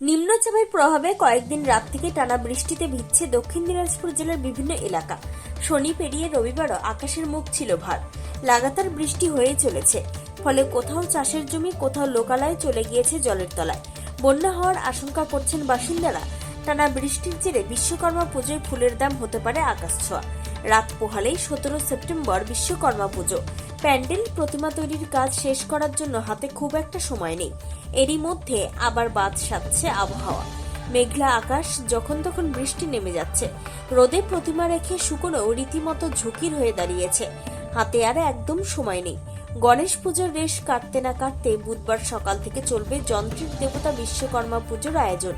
নিম্নচাপের প্রভাবে কয়েকদিন রাত থেকে টানা বৃষ্টিতে ভিজছে দক্ষিণ দিনাজপুর জেলার বিভিন্ন এলাকা। শনি, পেরিয়ে রবিবারও আকাশের মুখ ছিল ভার। লাগাতার বৃষ্টি হয়েই চলেছে। ফলে কোথাও চাষের জমি, কোথাও লোকালয়ে চলে গিয়েছে জলের তলায়। বন্যা হওয়ার আশঙ্কা করছেন বাসিন্দারা। টানা বৃষ্টির জেরে বিশ্বকর্মা পুজোয় ফুলের দাম হতে পারে আকাশ ছোঁয়া। রাত পোহালেই সতেরো সেপ্টেম্বর বিশ্বকর্মা পুজো। প্যান্ডেল প্রতিমা তৈরির কাজ শেষ করার জন্য হাতে খুব একটা সময় নেই। এরই মধ্যে আবার বাদ সাধছে আবহাওয়া। মেঘলা আকাশ যখন তখন বৃষ্টি নেমে যাচ্ছে। রোদে প্রতিমা রেখে শুকনো রীতিমতো ঝুঁকির হয়ে দাঁড়িয়েছে। হাতে আর একদম সময় নেই। গণেশ পুজোর রেশ কাটতে না কাটতে বুধবার সকাল থেকে চলবে যন্ত্রের দেবতা বিশ্বকর্মা পুজোর আয়োজন।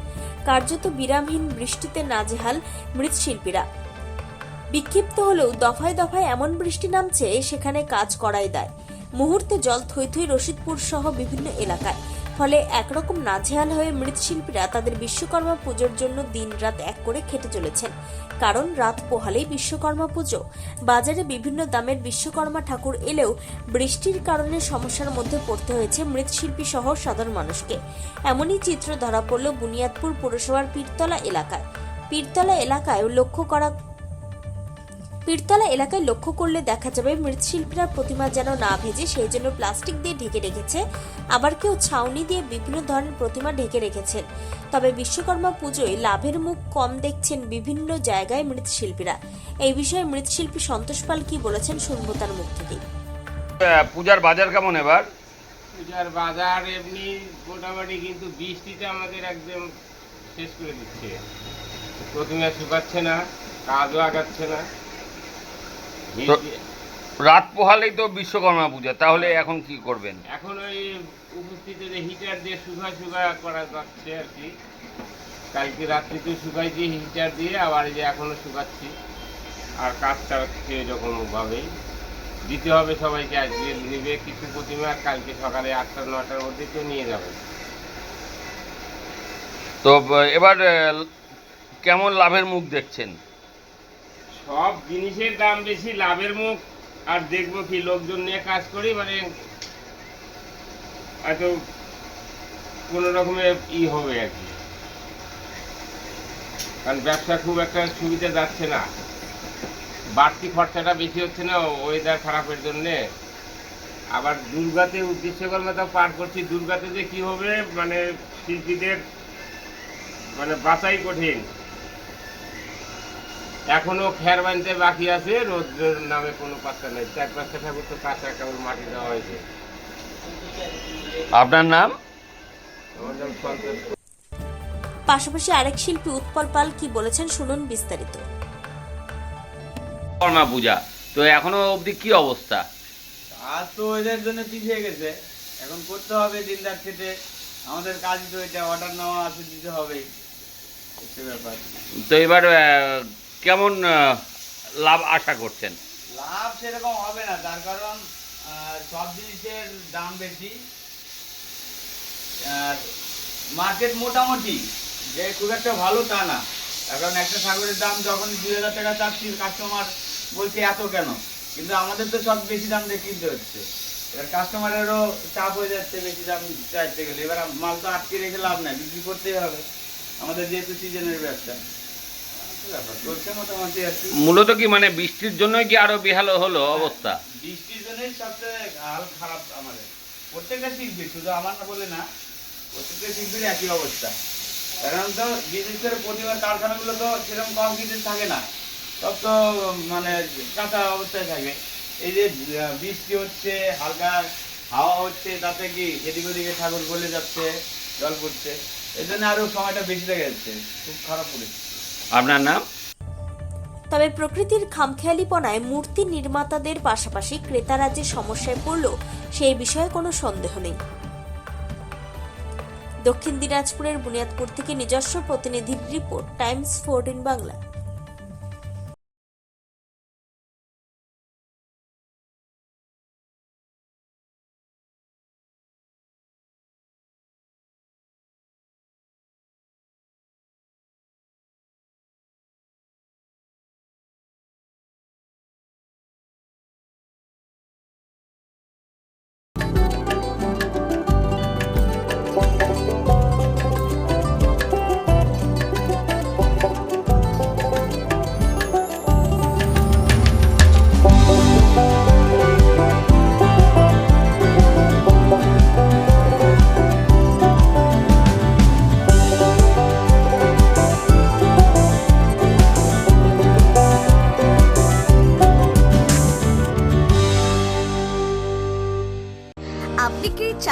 কার্যত বিরামহীন বৃষ্টিতে নাজেহাল মৃৎশিল্পীরা। বিক্ষিপ্ত হলেও দফায় দফায় এমন বৃষ্টি নামছে, সেখানে কাজ করাই দেয়। মুহূর্তে জল থই থই রশিদপুর সহ বিভিন্ন এলাকায়। ফলে একরকম নাজেহাল হয়ে মৃৎশিল্পীরা তাদের বিশ্বকর্মা পুজোর জন্য দিনরাত এক করে খেটে চলেছেন। কারণ রাত পোহালেই বিশ্বকর্মা পুজো। বাজারে বিভিন্ন দামের বিশ্বকর্মা ঠাকুর এলেও বৃষ্টির কারণে সমস্যার মধ্যে পড়তে হয়েছে মৃৎশিল্পী সহ সাধারণ মানুষকে। এমনই চিত্র ধরা পড়ল বুনিয়াদপুর পুরসভার পীরতলা এলাকায়। পীরতলা এলাকায় লক্ষ্য করা পীরতলা এলাকায় লক্ষ্য করলে দেখা যাবে মৃৎশিল্পীরা প্রতিমা যেন না ভেজে সেই জন্য প্লাস্টিক দিয়ে ঢেকে রেখেছে। আবার কেউ ছাউনি দিয়ে বিভিন্ন ধরনের প্রতিমা ঢেকে রেখেছেন। তবে বিশ্বকর্মা পুজোয় লাভের মুখ কম দেখছেন বিভিন্ন জায়গায় মৃৎশিল্পীরা। এই বিষয়ে মৃৎশিল্পী সন্তোষ পাল কি বলেছেন শুনব তার মুখ থেকে। পূজার বাজার কেমন এবার? পূজার বাজার এমনি মোটামুটি কিন্তু বৃষ্টিতে আমাদের একদম শেষ করে দিচ্ছে। প্রতিমা শুকাচ্ছে না কাজও আগাচ্ছে না। রাত পোহালেই তো বিশ্বকর্মা পূজা তাহলে এখন কি করবেন? এখন ওই উপস্থিত যে হিটার দিয়ে শুকা শুকা করা যাচ্ছে আর কি। কালকে রাত্রিতে শুকাইছি হিটার দিয়ে আবার যে এখনও শুকাচ্ছি। আর কাজ চালাচ্ছি এরকম ভাবেই। দিতে হবে সবাইকে আজকে নেবে কিছু প্রতিমা কালকে সকালে আটটা নটার মধ্যে কেউ নিয়ে যাবে। তো এবার কেমন লাভের মুখ দেখছেন? সব জিনিসের দাম বেশি, লাভের মুখ। আর দেখব কি লোকজন নিয়ে কাজ করি মানে হয়তো কোনো রকমের ই হবে আর কি। কারণ ব্যবসা খুব একটা সুবিধা যাচ্ছে না। বাড়তি খরচাটা বেশি হচ্ছে না ওয়েদার খারাপের জন্যে। আবার দুর্গাতে বিশ্বকর্মা তো পার করছি, দুর্গাতে যে কি হবে মানে শিল্পীদের মানে বাঁচাই কঠিন। এখনও খের বানতে বাকি আছে রৌদ্রের নামে কোনো পাত্তা নেই। চার পাঁচটা ঠাকুর তো কাঁচা কেবল মাটি দেওয়া হয়েছে। আপনার নাম? আমার নাম সন্তোষ পাশাপাশি আরেক শিল্পী উৎপল পাল কি বলেছেন শুনুন বিস্তারিত। কর্মা পূজা তো এখনও অবধি কি অবস্থা? আজ তো এদের জন্য পিছিয়ে গেছে। এখন করতে হবে দিন রাত আমাদের কাজ তো এটা অর্ডার নেওয়া আছে দিতে হবেই ব্যাপার। তো এবার আহ, কেমন লাভ আশা করছেন? লাভ সেরকম হবে না, তার কারণ সব জিনিসের দাম বেশি। আর মার্কেট মোটামুটি, যে খুব একটা ভালো তা না। কারণ একটা ছাগলের দাম যখন দুই হাজার টাকা চাচ্ছি কাস্টমার বলছে, এত কেন? কিন্তু আমাদের তো সব বেশি দাম দিয়ে কিনতে হচ্ছে। এবার কাস্টমারেরও চাপ হয়ে যাচ্ছে, বেশি দাম চাইতে গেলে। এবার মাল তো আটকে রেখে লাভ নাই, বিক্রি করতেই হবে। আমাদের যেহেতু সিজনের ব্যবসা ব্যাপার চলছে মোটামুটি আর কি মূলত কি মানে বৃষ্টির জন্যই কি আরও বেহাল হলো অবস্থা? বৃষ্টির জন্যই সবচেয়ে হাল খারাপ আমাদের। প্রত্যেকটা শিল্পী, শুধু আমার না বলে না, প্রত্যেকটা শিল্পীর একই অবস্থা। কারণ তো বিশেষ করে প্রতিমার কারখানাগুলো তো সেরকম কংক্রিটের থাকে না। সব তো মানে কাঁচা অবস্থায় থাকে। এই যে বৃষ্টি হচ্ছে, হালকা হাওয়া হচ্ছে, তাতে কি এদিক ওদিকে ঠাকুর গলে যাচ্ছে, জল পড়ছে। এই জন্য আরও সময়টা বেশি লেগে যাচ্ছে। খুব খারাপ পরিস্থিতি। আপনার নাম? তবে প্রকৃতির খামখেয়ালিপনায় মূর্তি নির্মাতাদের পাশাপাশি ক্রেতারা যে সমস্যায় পড়ল, সেই বিষয়ে কোনো সন্দেহ নেই। দক্ষিণ দিনাজপুরের বুনিয়াদপুর থেকে নিজস্ব প্রতিনিধির রিপোর্ট, টাইমস ফোরটিন বাংলা।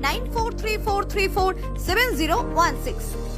9434347016.